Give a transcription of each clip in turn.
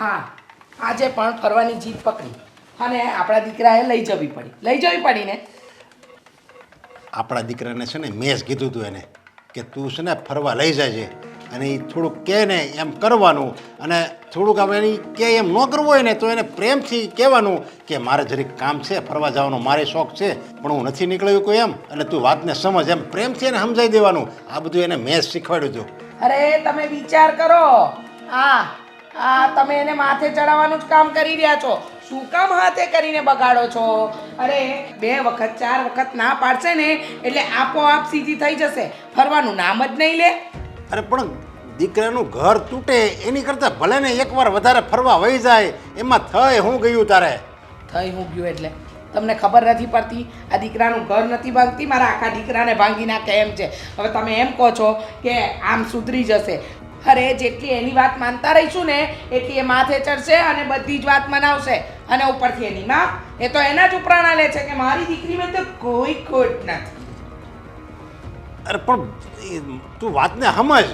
હા આજે પણ ફરવાની જીત પકડી. અને આપણા દીકરાએ લઈ જવી પડી. લઈ જવી પડી ને આપણા દીકરાને છે ને મેં જ કીધું હતું એને કે તું છે ને ફરવા લઈ જાય છે અને એ થોડુંક કહે ને એમ કરવાનું અને થોડુંક આપણે એની કે એમ ન કરવું હોય ને તો એને પ્રેમથી કહેવાનું કે મારે જરીક કામ છે ફરવા જવાનો મારે શોખ છે પણ હું નથી નીકળ્યું કોઈ એમ. એટલે તું વાતને સમજ એમ પ્રેમથી એને સમજાવી દેવાનું. આ બધું એને મેં શીખવાડ્યું હતું અરે તમે વિચાર કરો. આ આ તમે એને માથે ચડાવવાનું જ કામ કરી રહ્યા છો. શું કામ હાથે કરીને બગાડો છો? અરે બે વખત ચાર વખત ના પાડશે ને એટલે આપોઆપ સીધી થઈ જશે. ફરવાનું નામ જ નહીં લે. અરે પણ દીકરાનું ઘર તૂટે એની કરતાં ભલે ને એકવાર વધારે ફરવા વહી જાય એમાં થઈ હું ગયું તારે? થઈ હું ગયું એટલે. તમને ખબર નથી પડતી આ દીકરાનું ઘર નથી ભાંગતી મારા આખા દીકરાને ભાંગી નાખે એમ છે. હવે તમે એમ કહો છો કે આમ સુધરી જશે. અરે જેટલી એની વાત માનતા રહીશું ને, એટલી એ માથે ચડશે અને બધી જ વાત મનાવશે. અને ઉપરથી એની માં, એ તો એના જ ઉપરાણા લે છે કે મારી દીકરીમાં તો કોઈ ખોટ નથી. અરે, પણ તું વાતને સમજ.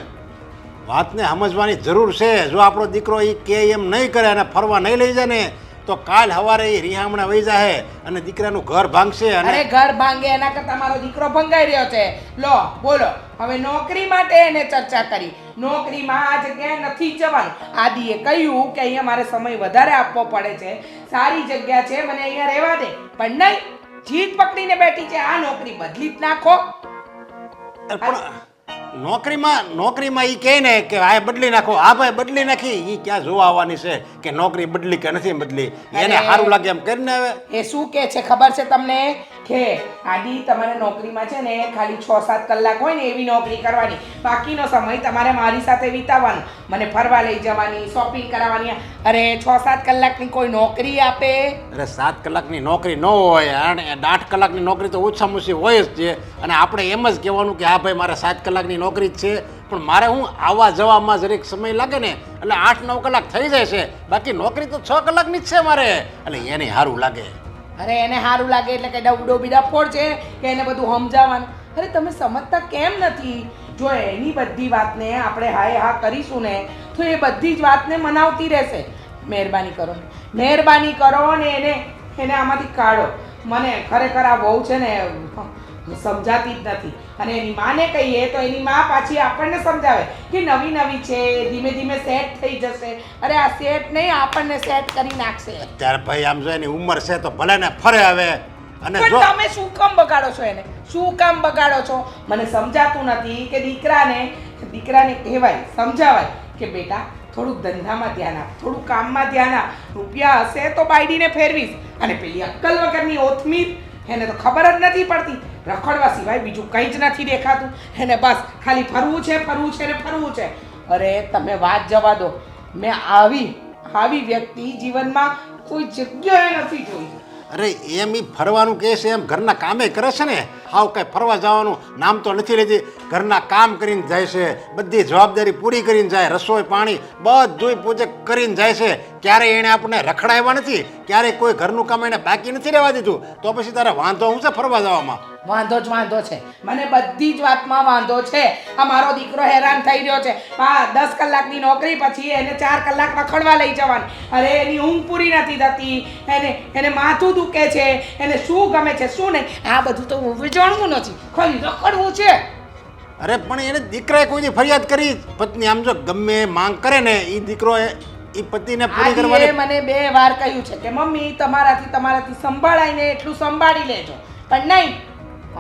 વાતને સમજવાની જરૂર છે. જો આપણો દીકરો એ કે એમ નહીં કરે અને ફરવા નહીં લઈ જાય ને તો કાલ સવારે એ રિહામણા વહી જાહે અને દીકરાનું ઘર ભાંગશે અરે ઘર ભાંગે એના કરતા મારો દીકરો ભંગાઈ રહ્યો છે. લો બોલો. હવે નોકરી માટે એને ચર્ચા કરી. નોકરીમાં આ જગ્યાએ નથી જવાનું. આદિએ કહ્યું કે અહીંયા મારે સમય વધારે આપવો પડે છે. સારી જગ્યા છે મને અહીંયા રહેવા દે. પણ નહીં જીત પકડીને બેઠી છે. આ નોકરી બદલી જ નાખો. પણ નોકરીમાં નોકરીમાં એ કહે ને કે આ બદલી નાખો આ ભાઈ બદલી નાખી એ ક્યાં જોવા આવવાની છે કે નોકરી બદલી કે નથી બદલી? એને સારું લાગે એમ કરીને હવે એ શું કે છે ખબર છે તમને? કે આદિ તમારે નોકરીમાં છે ને ખાલી છ સાત કલાક હોય ને એવી નોકરી કરવાની. બાકીનો સમય તમારે મારી સાથે વિતાવવાનો. મને ફરવા લઈ જવાની શોપિંગ કરાવવાની. અરે છ સાત કલાકની કોઈ નોકરી આપે? અરે સાત કલાકની નોકરી ન હોય, અને આઠ કલાકની નોકરી તો ઓછામાં ઓછી હોય જ છે. અને આપણે એમ જ કહેવાનું કે, હા ભાઈ, મારે સાત કલાકની નોકરી જ છે. પણ મારે હું આવવા જવામાં જરીક સમય લાગે ને, એટલે આઠ નવ કલાક થઈ જાય છે. બાકી નોકરી તો છ કલાકની જ છે મારે. એટલે એને સારું લાગે. અરે એને સારું લાગે એટલે કે ડબડો બીડા ફોડ છે કે એને બધું સમજાવવાનું. અરે તમે સમજતા કેમ નથી? જો એની બધી વાતને આપણે હાય હા કરીશું ને, તો એ બધી જ વાતને મનાવતી રહેશે. મહેરબાની કરો. મહેરબાની કરો ને એને એને આમાંથી કાઢો. મને ખરેખર આ બહુ છે ને સમજાતી જ નથી. અને એની માને કહીએ તો એની મા પાછી આપણને સમજાવે કે નવી નવી છે ધીમે ધીમે સેટ થઈ જશે. અરે આ સેટ નહીં આપણને સેટ કરી નાખશે. અત્યારે ભાઈ આમ જો એની ઉંમર છે તો ભલે ને ફરે હવે. અને જો તમે શું કામ બગાડો છો એને? શું કામ બગાડો છો? મને સમજાતું નથી કે દીકરાને દીકરાને કહેવાય સમજાવાય કે બેટા થોડુંક ધંધામાં ધ્યાન આપ થોડું કામમાં ધ્યાન આપ. રૂપિયા હશે તો બાયડીને ફેરવીશ. અને પેલી અક્કલ વગરની ઓથમીર એને તો ખબર જ નથી પડતી. રખડવા સિવાય બીજું કંઈ જ નથી દેખાતું. એને બસ ખાલી ફરવું છે ફરવું છે ને ફરવું છે. અરે તમે વાત જવા દો. મેં આવી આવી વ્યક્તિ જીવનમાં કોઈ જગ્યાએ નથી જોઈ. અરે એમ ઈ ફરવાનું કહે છે એમ ઘરના કામે કરે છે ને? હાવ કાંઈ ફરવા જવાનું નામ તો નથી લેતી. ઘરના કામ કરીને જાય છે, બધી જવાબદારી પૂરી કરીને જાય, રસોઈ પાણી બધું પૂજે કરીને જાય છે. ક્યારેય એણે આપણને રખડાવ્યા નથી, ક્યારેય કોઈ ઘરનું કામ એને બાકી નથી રહેવા દીધું. તો પછી તારે વાંધો હું છે ફરવા જવામાં? વાંધો જ વાંધો છે. મને બધી જ વાતમાં વાંધો છે. આ મારો દીકરો હેરાન થઈ રહ્યો છે. આ દસ કલાકની નોકરી પછી એને ચાર કલાક રખડવા લઈ જવાની. અરે, એની ઊંઘ પૂરી નથી થતી. એને એને માથું દુખે છે. એને શું ગમે છે, શું નહીં? આ બધું તો હું જાણવું નથી. ખાલી રખડવું છે? અરે પણ એને દીકરાએ કોઈ ફરિયાદ કરી? પત્ની આમ જો ગમે માંગ કરે ને એ દીકરો એ એ પતિને પૂરી કરવાની મને બે વાર કહ્યું છે કે મમ્મી તમારાથી તમારાથી સંભાળાઈને એટલું સંભાળી લેજો. પણ નહીં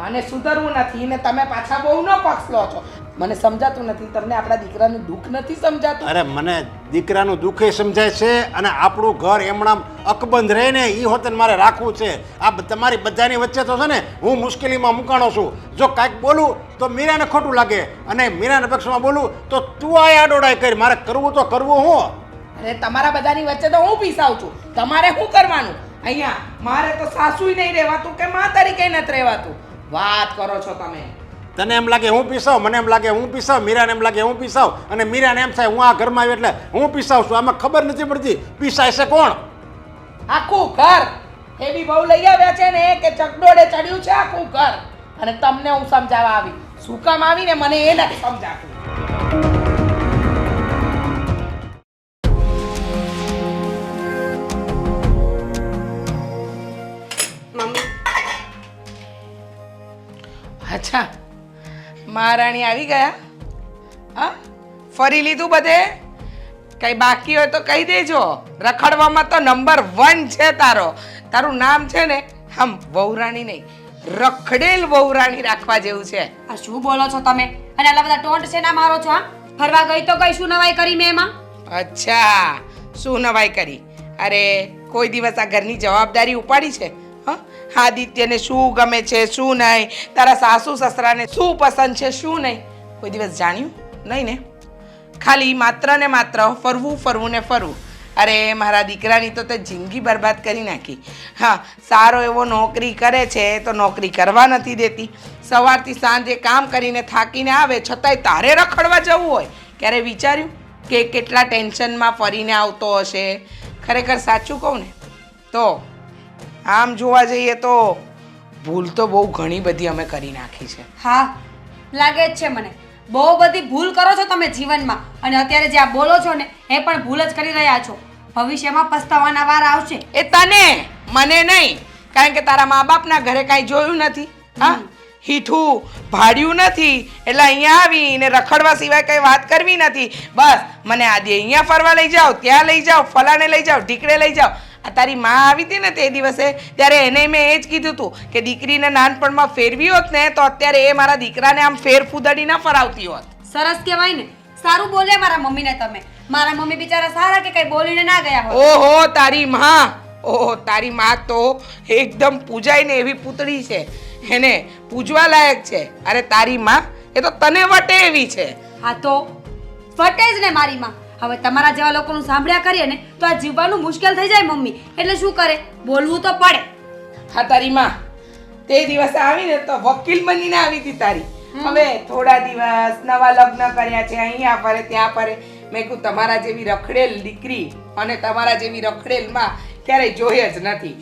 અને સુધરવું નથી ને તમે પાછા બહુ ન પક્ષ લો છો. મને સમજાતું નથી તમને આપણા દીકરાનું દુઃખ નથી સમજાતું? અરે મને દીકરાનું દુઃખે સમજાય છે અને આપણું ઘર એમણા અકબંધ રહે ને એ હોતન મારે રાખવું છે. આ તમારી બધાની વચ્ચે તો છે ને હું મુશ્કેલીમાં મુકાણો છું. જો કાંઈક બોલું તો મીરાને ખોટું લાગે અને મીરાના પક્ષમાં બોલું તો તું આ આડોડાઈ કરી. મારે કરવું તો કરવું હું. અરે તમારા બધાની વચ્ચે તો હું પીસાવું છું. તમારે શું કરવાનું? અહીંયા મારે તો સાસુય નહીં રહેવાતું કે મા તરીકે નથી રહેવાતું. વાત કરો છો તમે. તને એમ લાગે હું પીસાવ, મને એમ લાગે હું પીસાવ, મીરાને એમ લાગે હું પીસાવ. અને મીરાને એમ થાય, હું આ ઘરમાં આવ્યો એટલે હું પીસાવ છું. આમાં ખબર નથી પડતી, પીસાય છે કોણ? આખું ઘર. એવી બહુ લઈ આવ્યા છે ને કે ચકડોડે ચડ્યું છે આખું ઘર. અને તમને હું સમજાવવા આવી. શું કામ આવીને મને એ નથી સમજાતું? મહારાણી આવી ગયા. હા? ફરી લીધું બધે? કઈ બાકી હોય તો કહી દેજો. રખડવામાં તો નંબર વન છે તારો. તારું નામ છે ને આમ વહુરાણી નહીં. રખડેલ વહુરાણી રાખવા જેવું છે. આ શું બોલો છો તમે? અને આટલા બધા ટોન્ટ છે ના મારો છો હા? ફરવા ગઈ તો કઈ શું નવાઈ કરી મેં એમાં? અચ્છા શું નવાઈ કરી? અરે કોઈ દિવસ આ ઘરની જવાબદારી ઉપાડી છે હા? આદિત્યને શું ગમે છે, શું નહીં, તારા સાસુ સસરાને શું પસંદ છે, શું નહીં? કોઈ દિવસ જાણ્યું? નહીં ને? ખાલી માત્ર ને માત્ર, ફરવું ફરવું ને ફરવું. અરે, મારા દીકરાની તો તે જિંદગી બરબાદ કરી નાખી. હા, સારો એવો નોકરી કરે છે, તો નોકરી કરવા નથી દેતી. સવારથી સાંજે કામ કરીને થાકીને આવે, છતાંય તારે રખડવા જવું હોય. ક્યારે વિચાર્યું કે કેટલા ટેન્શનમાં ફરીને આવતો હશે? ખરેખર સાચું કહું ને? તો આમ જોવા જઈએ તો ભૂલ તો બહુ ઘણી બધી અમે કરી નાખી છે. હા લાગે જ છે મને. બહુ બધી ભૂલ કરો છો તમે જીવનમાં અને અત્યારે જે આ બોલો છો ને એ પણ ભૂલ જ કરી રહ્યા છો. ભવિષ્યમાં પસ્તાવાના વાર આવશે. એ તને મને નહીં કારણ કે તારા મા બાપના ઘરે કાંઈ જોયું નથી. હા હીઠું ભાડ્યું નથી એટલે અહીંયા આવીને રખડવા સિવાય કંઈ વાત કરવી નથી. બસ મને આજે અહીંયા ફરવા લઈ જાઓ ત્યાં લઈ જાઓ ફલાણે લઈ જાઓ ઢીકડે લઈ જાઓ. આ તારી માં આવી હતી ને તે દિવસે ત્યારે એને મેં એ જ કીધું હતું કે દીકરીને નાનપણમાં ફેરવી હોત ને તો અત્યારે એ મારા દીકરાને આમ ફેર ફૂદડી ના ફરાવતી હોત. સરસ કહેવાય ને. સારું બોલે મારા મમ્મીને તમે. મારા મમ્મી બિચારા સારા કે કઈ બોલીને ના ગયા હોય ઓહો તારી માં. ઓહો તારી માં તો એકદમ પૂજાય ને એવી પૂતળી છે. એને પૂજવા લાયક છે. અરે તારી માં એ તો તને વટે એવી છે. હા તો ફટે જ ને મારી માં. હવે તમારા જેવા લોકોનું સાંભળ્યા કરીએ ને તો આ જીવવાનું મુશ્કેલ થઈ જાય મમ્મી. એટલે શું કરે? બોલવું તો પડે. હા તારી માં. તે દિવસે આવીને તો વકીલ બનીને આવી હતી તારી. હવે થોડા દિવસ નવા લગ્ન કર્યા છે અહીંયા ફરે ત્યાં ફરે. મેં કહું તમારા જેવી રખડેલ દીકરી અને તમારા જેવી રખડેલમાં ક્યારેય જોઈ જ નથી.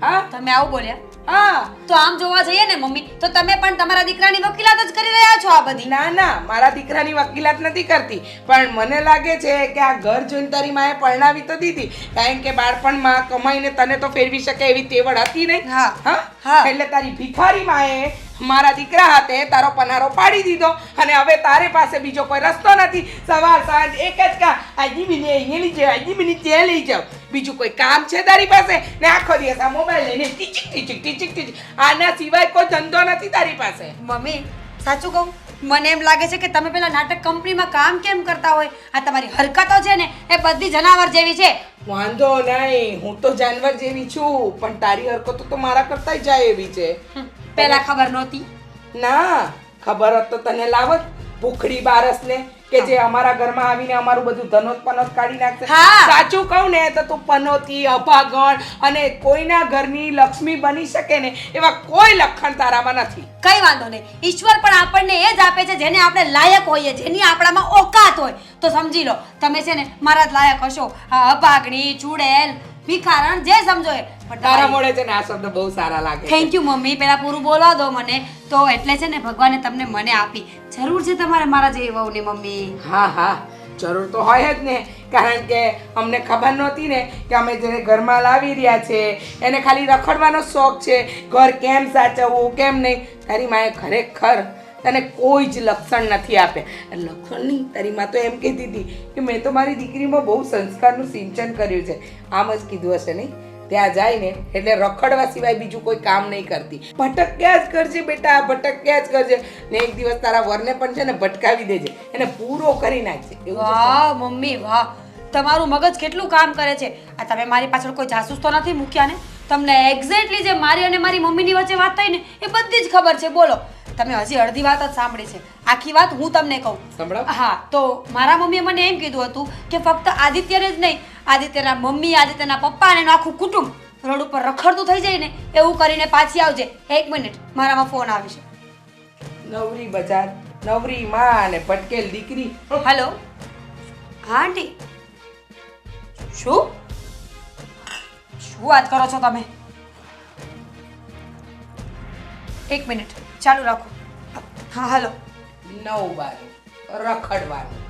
હા? તમે આવું બોલ્યા? હા તો આમ જોવા જઈએ ને મમ્મી તો તમે પણ તમારા દીકરાની વકીલાત જ કરી રહ્યા છો આ બધી. ના ના મારા દીકરાની વકીલાત નથી કરતી. પણ મને લાગે છે કે આ ઘર જોઈને તારી માએ પરણાવી તો દીધી. કારણ કે બાળપણમાં કમાઈને તને તો ફેરવી શકે એવી તેવડ હતી નહીં. હા. હા. એટલે તારી ભિખારી માએ મારા દીકરા હાથે તારો પનારો પાડી દીધો. અને હવે તારે પાસે બીજો કોઈ રસ્તો નથી. સવાર સાંજ એક જ કા આજી મિની અહીંયા લઈ જાવ આજી મિની ત્યાં લઈ જાઓ. બીજું કોઈ કામ છે તારી પાસે? ને આખો દિવસ આ મોબાઈલ લઈને ટીચિક ટીચિક ટીચિક ટીચિક. આના સિવાય કોઈ ધંધો નથી તારી પાસે. મમ્મી સાચું કહું? મને એમ લાગે છે કે તમે પેલા નાટક કંપનીમાં કામ કેમ કરતા હોય? આ તમારી હરકતો છે ને એ બધી જનાવર જેવી છે. વાંધો નહીં હું તો જાનવર જેવી છું પણ તારી હરકતો તો મારા કરતા જાય એવી છે. પેલા ખબર નહોતી. ના ખબર હોત તો તને લાવત. ભૂખડી બારસને કે જે અમારા ઘરમાં આવીને અમારું બધું ધનોત પનોત કાઢી નાખશે. હા. સાચું કહું ને તો તું પનોતી અભાગણ અને કોઈના ઘરની લક્ષ્મી બની શકે ને એવા કોઈ લક્ષણ તારામાં નથી. કઈ વાંધો નહીં. ઈશ્વર પણ આપણને એ જ આપે છે જેને આપણે લાયક હોઈએ જેની આપણામાં ઓકાત હોય. તો સમજી લો તમે છે ને મારા જ લાયક હશો. આ અભાગણી ચૂડેલ ભિખારણ જે સમજો એ. તારા મોડે છે ને આ શબ્દ બહુ સારા લાગે થેન્ક યુ મમ્મી. પેલા પૂરું બોલવા દો મને. તો એટલે છે ને ભગવાને તમને મને આપી. જરૂર છે તમારે મારા જેવી વહુની મમ્મી? હા હા. જરૂર તો હોય જ ને. કારણ કે અમને ખબર નહોતી ને કે અમે જેને ઘરમાં લાવી રહ્યા છે એને ખાલી રખડવાનો શોખ છે. ઘર કેમ સાચવવું કેમ નહીં? તારી માએ ખરેખર તને કોઈ જ લક્ષણ નથી આપે લક્ષણ નહીં તારી મા તો એમ કહેતી હતી કે મેં તો મારી દીકરીમાં બહુ સંસ્કારનું સિંચન કર્યું છે. આમ જ કીધું હશે નહીં? ત્યાં જાય ને એટલે રખડવા સિવાય બીજું કોઈ કામ નહીં કરતી. ભટક્યા જ કરજે બેટા ભટક્યા જ કરજે. ને એક દિવસ તારા વરને પણ છે ને ભટકાવી દેજે. એને પૂરો કરી નાખજે. વાહ મમ્મી વાહ. તમારું મગજ કેટલું કામ કરે છે? આ તમે મારી પાછળ કોઈ જાસૂસ તો નથી મૂક્યા ને તમને એક્ઝેક્ટલી જે મારી અને મારી મમ્મીની વચ્ચે વાત થઈ ને એ બધી જ ખબર છે. બોલો. તમે હજી અડધી વાત જ સાંભળી છે. આખી વાત હું તમને કહું. હા તો મારા મમ્મીએ મને એમ કીધું હતું કે ફક્ત આદિત્યને જ નહીં આદિત્યના મમ્મી આદિત્યના પપ્પા અને એનું આખું કુટુંબ રોડ ઉપર રખડતું થઈ જાય ને એવું કરીને પાછી આવજે. એક મિનિટ મારામાં ફોન આવે છે. નવરી બજાર નવરી માં અને ભટકેલ દીકરી. હેલો? હા આંટી? શું? શું વાત કરો છો તમે? એક મિનિટ ચાલુ રાખો. હા હાલો. નવ બાર રખડવાનું.